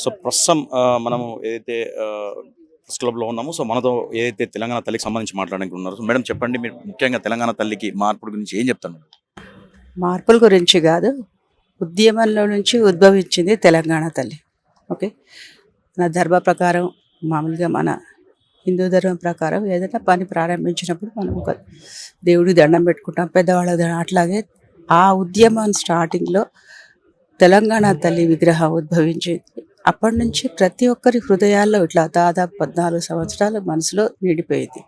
So ప్రస్తుతం మనము ఏదైతే ప్రెస్ క్లబ్లో ఉన్నామో సో మనతో ఏదైతే తెలంగాణ తల్లికి సంబంధించి మాట్లాడడానికి ఉన్నారు సో మేడం చెప్పండి మీరు ముఖ్యంగా తెలంగాణ తల్లికి మార్పుల గురించి ఏం చెప్తాను మార్పుల గురించి కాదు ఉద్యమంలో నుంచి ఉద్భవించింది తెలంగాణ తల్లి. ఓకే? నా ధర్మ ప్రకారం మామూలుగా మన హిందూ ధర్మం ప్రకారం ఏదైనా పని ప్రారంభించినప్పుడు మనం ఒక దేవుడికి దండం పెట్టుకుంటాం పెద్దవాళ్ళ దండం అట్లాగే ఆ ఉద్యమం స్టార్టింగ్లో తెలంగాణ తల్లి విగ్రహం ఉద్భవించింది. అప్పటి నుంచి ప్రతి ఒక్కరి హృదయాల్లో ఇట్లా దాదాపు పద్నాలుగు సంవత్సరాలు మనసులో నిండిపోయింది.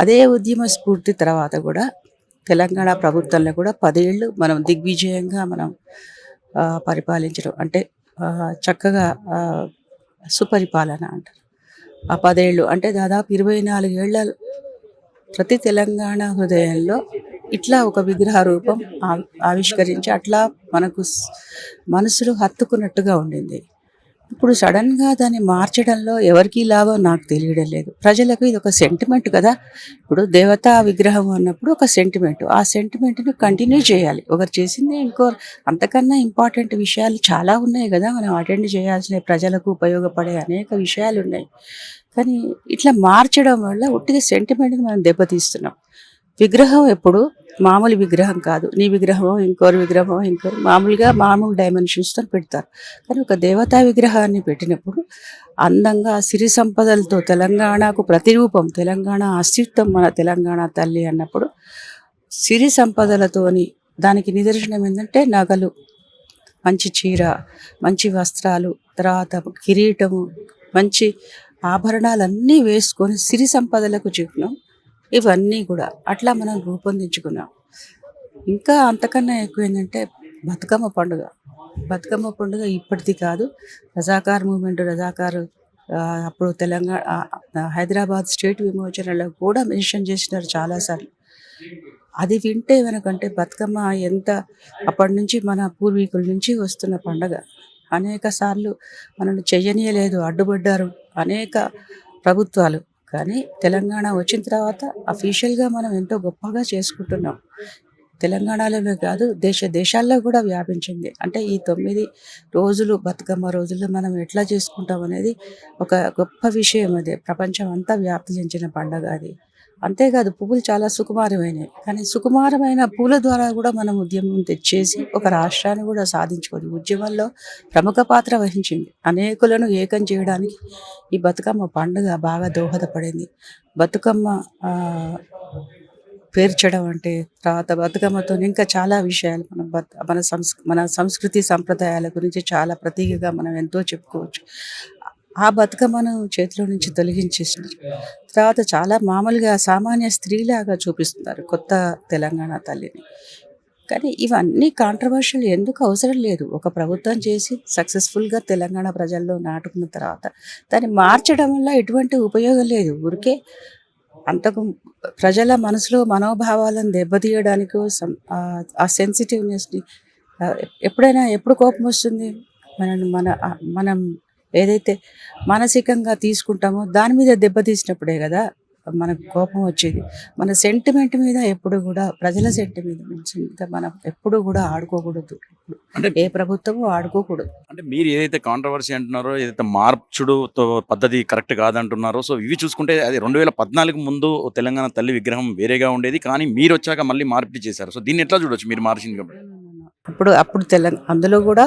అదే ఉద్యమ స్ఫూర్తి తర్వాత కూడా తెలంగాణ ప్రభుత్వంలో కూడా పదేళ్ళు మనం దిగ్విజయంగా మనం పరిపాలించడం అంటే చక్కగా సుపరిపాలన అంటారు. ఆ పదేళ్ళు అంటే దాదాపు ఇరవై నాలుగేళ్ళ ప్రతి తెలంగాణ హృదయంలో ఇట్లా ఒక విగ్రహ రూపం ఆవిష్కరించి అట్లా మనకు మనసులో హత్తుకున్నట్టుగా ఉండింది. ఇప్పుడు సడన్గా దాన్ని మార్చడంలో ఎవరికి లాభం నాకు తెలియడం లేదు. ప్రజలకు ఇది ఒక సెంటిమెంట్ కదా. ఇప్పుడు దేవతా విగ్రహం అన్నప్పుడు ఒక సెంటిమెంట్ ఆ సెంటిమెంట్ని కంటిన్యూ చేయాలి. ఒకరు చేసింది ఇంకో అంతకన్నా ఇంపార్టెంట్ విషయాలు చాలా ఉన్నాయి కదా. మనం అటెండ్ చేయాల్సిన ప్రజలకు ఉపయోగపడే అనేక విషయాలు ఉన్నాయి. కానీ ఇట్లా మార్చడం వల్ల ఒట్టిగా సెంటిమెంట్ని మనం దెబ్బతీస్తున్నాం. విగ్రహం ఎప్పుడు? మామూలు విగ్రహం కాదు. నీ విగ్రహమో ఇంకోరు విగ్రహమో ఇంకోరు మామూలుగా మామూలు డైమెన్షన్స్తో పెడతారు. కానీ ఒక దేవతా విగ్రహాన్ని పెట్టినప్పుడు అందంగా సిరి సంపదలతో తెలంగాణకు ప్రతిరూపం తెలంగాణ అస్తిత్వం మన తెలంగాణ తల్లి అన్నప్పుడు సిరి సంపదలతోని దానికి నిదర్శనం ఏంటంటే నగలు మంచి చీర మంచి వస్త్రాలు తర్వాత కిరీటము మంచి ఆభరణాలన్నీ వేసుకొని సిరి సంపదలకు చిహ్నం ఇవన్నీ కూడా అట్లా మనం రూపొందించుకున్నాం. ఇంకా అంతకన్నా ఎక్కువ ఏంటంటే బతుకమ్మ పండుగ. బతుకమ్మ పండుగ ఇప్పటిది కాదు. రజాకార్ మూమెంట్ రజాకారు అప్పుడు తెలంగాణ హైదరాబాద్ స్టేట్ విమోచనలో కూడా మెన్షన్ చేసినారు చాలాసార్లు. అది వింటే వెనకంటే బతుకమ్మ ఎంత అప్పటి నుంచి మన పూర్వీకుల నుంచి వస్తున్న పండగ. అనేక సార్లు మనల్ని చెయ్యనీయలేదు అడ్డుపడ్డారు అనేక ప్రభుత్వాలు. కానీ తెలంగాణ వచ్చిన తర్వాత అఫీషియల్గా మనం ఎంతో గొప్పగా చేసుకుంటున్నాం. తెలంగాణలోనే కాదు దేశ దేశాల్లో కూడా వ్యాపించింది. అంటే ఈ తొమ్మిది రోజులు బతుకమ్మ రోజులు మనం ఎట్లా చేసుకుంటాం అనేది ఒక గొప్ప విషయం అది. ప్రపంచం అంతా వ్యాప్తి చెందిన పండగ అది. అంతేకాదు పువ్వులు చాలా సుకుమారమైనవి. కానీ సుకుమారమైన పూల ద్వారా కూడా మనం ఉద్యమం తెచ్చేసి ఒక రాష్ట్రాన్ని కూడా సాధించుకోవచ్చు ఉద్యమంలో ప్రముఖ పాత్ర వహించింది. అనేకులను ఏకం చేయడానికి ఈ బతుకమ్మ పండుగ బాగా దోహదపడింది. బతుకమ్మ పేర్చడం అంటే తర్వాత బతుకమ్మతో ఇంకా చాలా విషయాలు మనం బత్ మన సంస్ మన సంస్కృతి సంప్రదాయాల గురించి చాలా ప్రతీకగా మనం ఎంతో చెప్పుకోవచ్చు. ఆ బతుకమ్మను చేతిలో నుంచి తొలగించేసినారు తర్వాత చాలా మామూలుగా సామాన్య స్త్రీలాగా చూపిస్తున్నారు కొత్త తెలంగాణ తల్లిని. కానీ ఇవన్నీ కాంట్రవర్షియల్ ఎందుకు అవసరం లేదు. ఒక ప్రభుత్వం చేసి సక్సెస్ఫుల్గా తెలంగాణ ప్రజల్లో నాటుకున్న తర్వాత దాన్ని మార్చడం వల్ల ఎటువంటి ఉపయోగం లేదు. ఊరికే అంతకు ప్రజల మనసులో మనోభావాలను దెబ్బతీయడానికి ఆ- సెన్సిటివ్నెస్ని ఎప్పుడైనా ఎప్పుడు కోపం వస్తుంది? మనల్ని మన మనం ఏదైతే మానసికంగా తీసుకుంటామో దాని మీద దెబ్బతీసినప్పుడే కదా? మనకు కోపం వచ్చేది. మన సెంటిమెంట్ మీద ఎప్పుడు కూడా ప్రజల సెంటిమెంట్ మీద మనం ఎప్పుడు కూడా ఆడుకోకూడదు. అంటే ఏ ప్రభుత్వము ఆడుకోకూడదు. అంటే మీరు ఏదైతే కాంట్రవర్సీ అంటున్నారో ఏదైతే మార్చుడు తో పద్ధతి కరెక్ట్ కాదంటున్నారో సో ఇవి చూసుకుంటే అది రెండు వేల పద్నాలుగు ముందు తెలంగాణ తల్లి విగ్రహం వేరేగా ఉండేది. కానీ మీరు వచ్చాక మళ్ళీ మార్పిడి చేశారు. సో దీన్ని ఎట్లా చూడొచ్చు మీరు మార్చింది కాబట్టి అప్పుడు అప్పుడు తెలంగాణ అందులో కూడా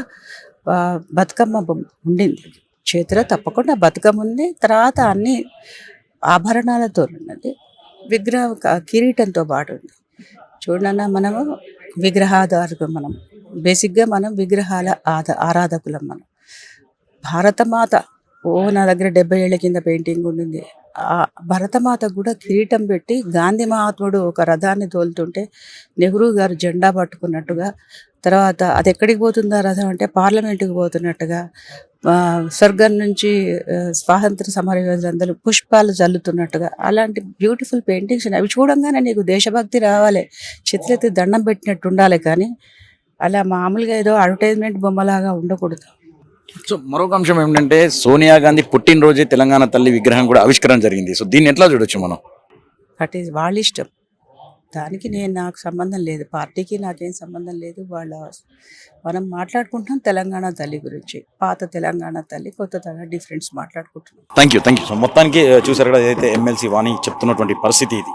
బతుకమ్మ ఉండింది. చేతిలో తప్పకుండా బతుకమ్మ ఉంది. తర్వాత అన్ని ఆభరణాలతో ఉన్నది విగ్రహం క- కిరీటంతో పాటు ఉంది చూడన్న మనము విగ్రహాధారకం మనం బేసిక్గా మనం విగ్రహాల ఆద ఆరాధకులం మనం. భారతమాత ఓ నా దగ్గర డెబ్బై ఏళ్ళ కింద పెయింటింగ్ ఉండింది. భరతమాత కూడా కిరీటం పెట్టి గాంధీ మహాత్ముడు ఒక రథాన్ని తోలుతుంటే నెహ్రూ గారు జెండా పట్టుకున్నట్టుగా తర్వాత అది ఎక్కడికి పోతుందా రథం అంటే పార్లమెంటుకి పోతున్నట్టుగా స్వర్గం నుంచి స్వాతంత్ర సమర సమరయోధులందరూ పుష్పాలు చల్లుతున్నట్టుగా అలాంటి బ్యూటిఫుల్ పెయింటింగ్స్ అవి చూడంగానే నీకు దేశభక్తి రావాలి చేతులెత్తి దండం పెట్టినట్టు ఉండాలి కానీ అలా మామూలుగా ఏదో అడ్వర్టైజ్మెంట్ బొమ్మలాగా ఉండకూడదు. సో మరొక అంశం ఏంటంటే సోనియా గాంధీ పుట్టినరోజే తెలంగాణ తల్లి విగ్రహం కూడా ఆవిష్కరణ జరిగింది. సో దీన్ని ఎట్లా చూడొచ్చు మనం? దట్ ఈస్ వాళ్ళ ఇష్టం. దానికి నేను నాకు సంబంధం లేదు. పార్టీకి నాకేం సంబంధం లేదు. వాళ్ళ మనం మాట్లాడుకుంటున్నాం తెలంగాణ తల్లి గురించి. పాత తెలంగాణ తల్లి కొత్త తెలంగాణ డిఫరెన్స్ మాట్లాడుకుంటున్నాం. Thank you thank you so మొత్తానికి చూసారు కదా ఏదైతే ఎమ్మెల్సీ వాణి చెప్తున్నటువంటి పరిస్థితి ఇది.